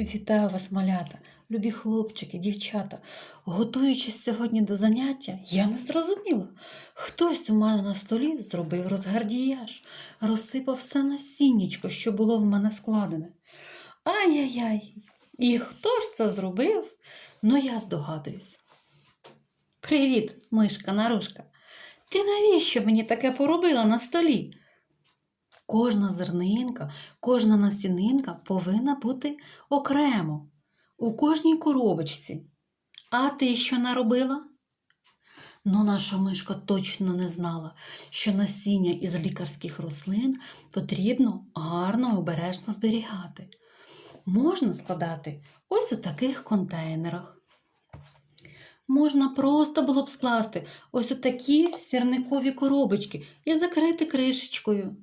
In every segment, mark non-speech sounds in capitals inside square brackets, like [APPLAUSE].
Вітаю вас, малята, любі хлопчики, дівчата. Готуючись сьогодні до заняття, я не зрозуміла. Хтось у мене на столі зробив розгардіяж, розсипав все насіннячко, що було в мене складене. Ай-яй-яй! І хто ж це зробив? Ну, я здогадуюсь. Привіт, мишка нарушка. Ти навіщо мені таке поробила на столі? Кожна зернинка, кожна насінинка повинна бути окремо, у кожній коробочці. А ти що наробила? Ну, наша мишка точно не знала, що насіння із лікарських рослин потрібно гарно і обережно зберігати. Можна складати ось у таких контейнерах. Можна просто було б скласти ось у такі сірникові коробочки і закрити кришечкою.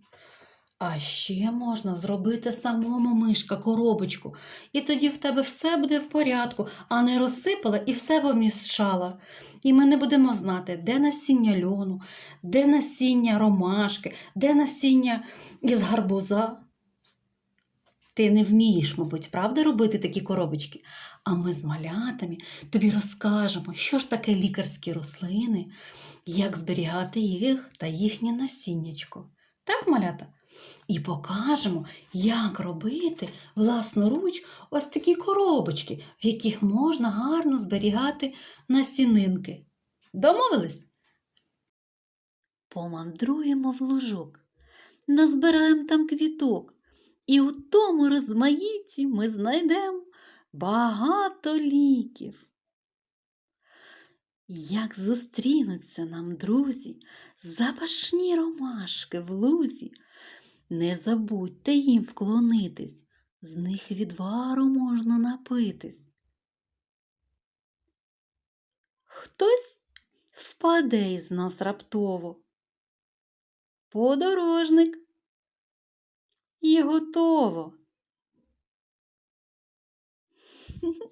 А ще можна зробити самому мишка коробочку, і тоді в тебе все буде в порядку, а не розсипала і все помішала. І ми не будемо знати, де насіння льону, де насіння ромашки, де насіння із гарбуза. Ти не вмієш, мабуть, правда, робити такі коробочки? А ми з малятами тобі розкажемо, що ж таке лікарські рослини, як зберігати їх та їхнє насіннячко. Так, малята? І покажемо, як робити власноруч ось такі коробочки, в яких можна гарно зберігати насінинки. Домовились? Помандруємо в лужок, назбираємо там квіток, і у тому розмаїті ми знайдемо багато ліків. Як зустрінуться нам друзі, запашні ромашки в лузі, не забудьте їм вклонитись, з них відвару можна напитись. Хтось впаде із нас раптово. Подорожник. І готово. [LAUGHS]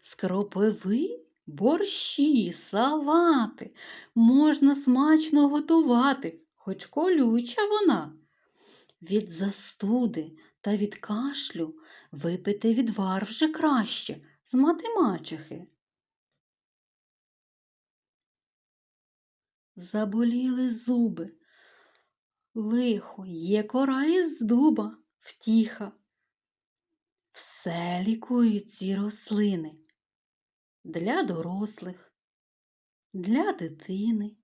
З кропиви борщі, салати можна смачно готувати, хоч колюча вона. Від застуди та від кашлю випити відвар вже краще з матемачехи. Заболіли зуби. Лихо, є кора із дуба, втіха. Все лікують ці рослини для дорослих, для дитини.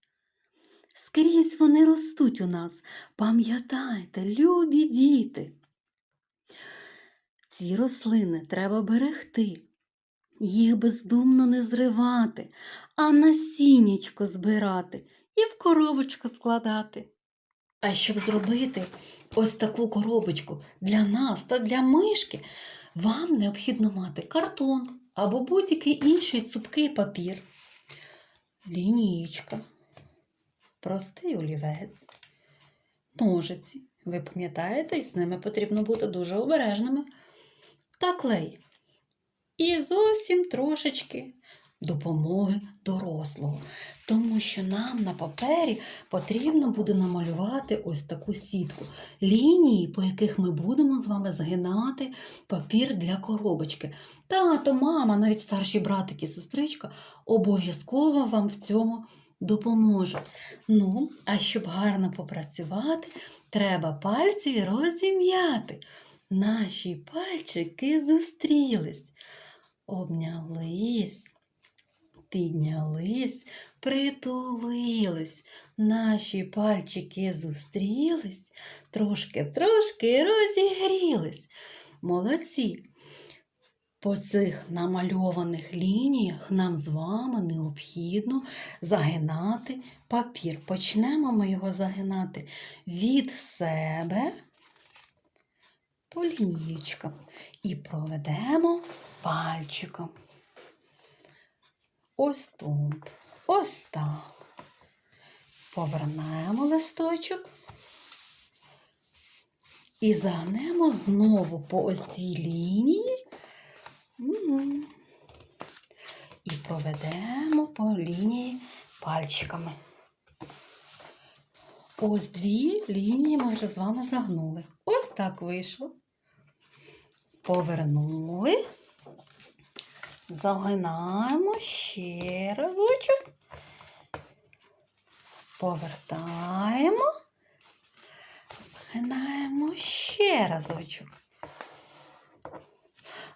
Скрізь вони ростуть у нас, пам'ятайте, любі діти. Ці рослини треба берегти, їх бездумно не зривати, а насіннячко збирати і в коробочку складати. А щоб зробити ось таку коробочку для нас та для мишки, вам необхідно мати картон або будь-який інший цупкий папір, лінієчка, простий олівець, ножиці. Ви пам'ятаєте, з ними потрібно бути дуже обережними. Та клей. І зовсім трошечки допомоги дорослого. Тому що нам на папері потрібно буде намалювати ось таку сітку. Лінії, по яких ми будемо з вами згинати папір для коробочки. Тато, мама, навіть старші братик і сестричка обов'язково вам в цьому допоможуть. Ну, а щоб гарно попрацювати, треба пальці розім'яти. Наші пальчики зустрілись, обнялись, піднялись, притулились. Наші пальчики зустрілись, трошки-трошки розігрілись. Молодці. По цих намальованих лініях нам з вами необхідно загинати папір. Почнемо ми його загинати від себе по лінієчкам і проведемо пальчиком. Ось тут, ось так. Повернемо листочок і загнемо знову по ось цій лінії. І проведемо по лінії пальчиками. Ось дві лінії ми вже з вами загнули. Ось так вийшло. Повернули. Загинаємо ще разочок. Повертаємо. Загинаємо ще разочок.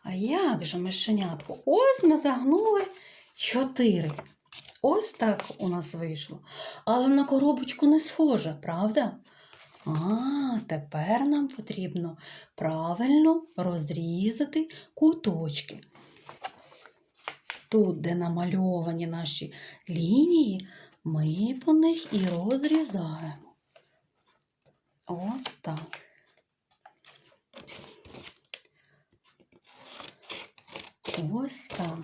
А як же мишенятку? Ось ми загнули чотири. Ось так у нас вийшло. Але на коробочку не схоже, правда? А, тепер нам потрібно правильно розрізати куточки. Тут, де намальовані наші лінії, ми по них і розрізаємо. Ось так. Ось так.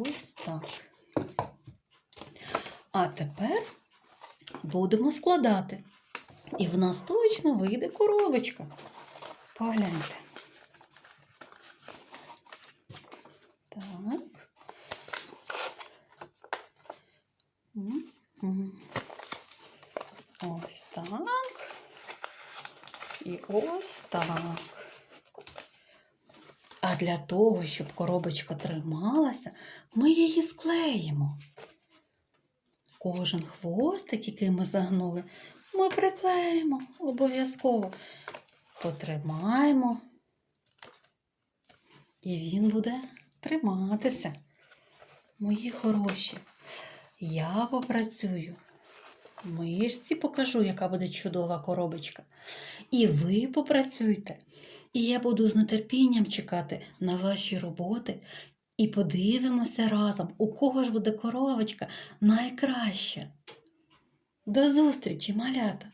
Ось так. А тепер будемо складати. І в нас точно вийде коробочка. Погляньте. Так. Ось так. І ось так. А для того, щоб коробочка трималася, ми її склеїмо. Кожен хвостик, який ми загнули, ми приклеїмо обов'язково. Потримаємо. І він буде триматися. Мої хороші, я попрацюю. Мишці покажу, яка буде чудова коробочка. І ви попрацюйте. І я буду з нетерпінням чекати на ваші роботи. І подивимося разом, у кого ж буде коробочка найкраща. До зустрічі, малята!